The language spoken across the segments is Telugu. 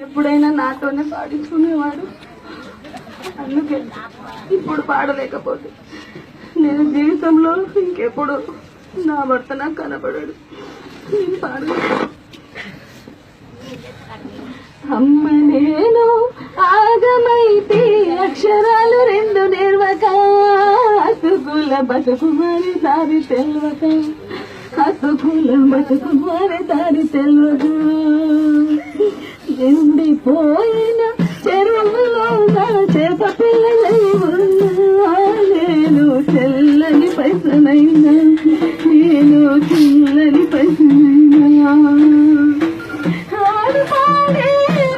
ఎప్పుడైనా నాతోనే పాడించుకునేవాడు. అందుకే ఇప్పుడు పాడలేకపోతే. నేను జీవితంలో ఇంకెప్పుడు నా భర్త నాకు కనపడడు. నేను పాడలేదు. అమ్మ నేను ఆగమైతే అక్షరాలు రెండు నిర్వక. అతుకుల బతుకు మరి దారి తెల్వక. అతుకుల బతుకు మరి దారి తెల్వక పోయిన చెరువులో చేప పిల్లలై ఉన్నా నేను తెల్లని పైసనైనా నేను చిల్లని పైసనైనా. ఆడుపాడే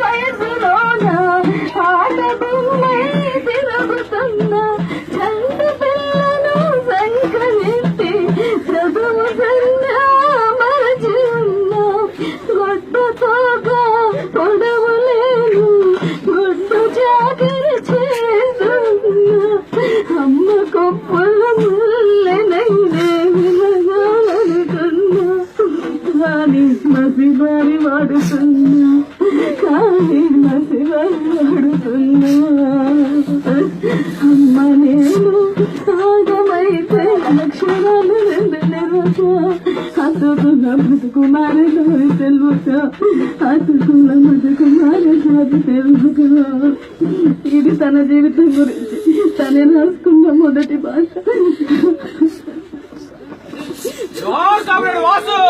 వయసులోన ఆట బొమ్మై తిరుగుతున్న చంటి పిల్లను చదువు సన్నా మరచి ఉన్న గొడ్డతోగా అమ్మ ముల్లెనైనే వినగాలనుకున్నా కానీ మసిబారి వాడుతున్నా. కానీ మసిబారి వాడుతున్నా. అతుకున్న బతుకుమారి దారి తెలుక అతుకున్న బతుకుమారి దారి తెలుక ఇది తన జీవితం గురించి. తనే రాసుకున్న మొదటి భాష. వాసు!